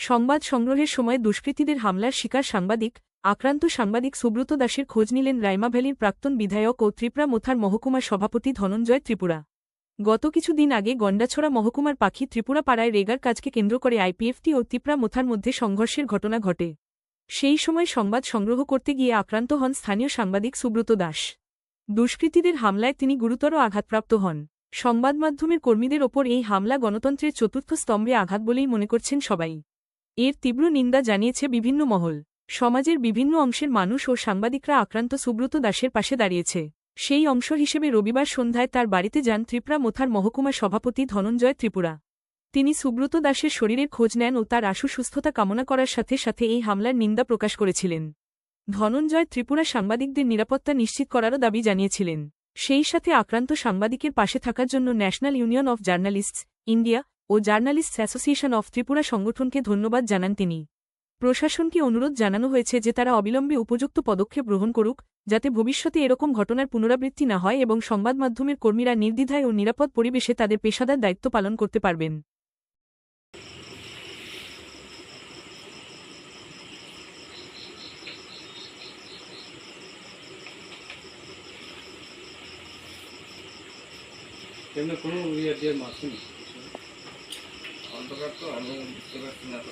সংবাদ সংগ্রহের সময় দুষ্কৃতীদের হামলার শিকার সাংবাদিক, আক্রান্ত সাংবাদিক সুব্রত দাসের খোঁজ নিলেন রাইমা ভ্যালির প্রাক্তন বিধায়ক ও ত্রিপুরা মোথার মহকুমা সভাপতি ধনঞ্জয় ত্রিপুরা। গত কিছুদিন আগে গন্ডাছড়া মহকুমার পাখি ত্রিপুরা পাড়ায় রেগার কাজকে কেন্দ্র করে আইপিএফটি ও ত্রিপুরা মোথার মধ্যে সংঘর্ষের ঘটনা ঘটে। সেই সময় সংবাদ সংগ্রহ করতে গিয়ে আক্রান্ত হন স্থানীয় সাংবাদিক সুব্রত দাস। দুষ্কৃতীদের হামলায় তিনি গুরুতর আঘাতপ্রাপ্ত হন। সংবাদ মাধ্যমের কর্মীদের ওপর এই হামলা গণতন্ত্রের চতুর্থ স্তম্ভে আঘাত বলেই মনে করছেন সবাই। এর তীব্র নিন্দা জানিয়েছে বিভিন্ন মহল। সমাজের বিভিন্ন অংশের মানুষ ও সাংবাদিকরা আক্রান্ত সুব্রত দাসের পাশে দাঁড়িয়েছে। সেই অংশ হিসেবে রবিবার সন্ধ্যায় তার বাড়িতে যান ত্রিপুরা মোথার মহকুমা সভাপতি ধনঞ্জয় ত্রিপুরা। তিনি সুব্রত দাসের শরীরের খোঁজ নেন ও তার আশু সুস্থতা কামনা করার সাথে সাথে এই হামলার নিন্দা প্রকাশ করেছিলেন। ধনঞ্জয় ত্রিপুরা সাংবাদিকদের নিরাপত্তা নিশ্চিত করারও দাবি জানিয়েছিলেন। সেই সাথে আক্রান্ত সাংবাদিকের পাশে থাকার জন্য national union of journalists, India O journalists association of Tripura সংগঠনকে ধন্যবাদ জানান তিনি। প্রশাসনকে অনুরোধ জানানো হয়েছে যে তারা অবিলম্বে উপযুক্ত পদক্ষেপ গ্রহণ করুক, যাতে ভবিষ্যতে এরকম ঘটনার পুনরাবৃত্তি না হয় এবং সংবাদ মাধ্যমের কর্মীরা নির্দ্বিধায় ও নিরাপদ পরিবেশে তাদের পেশাদার দায়িত্ব পালন করতে পারবেন। কোনো とかと、あの、忙しくなる。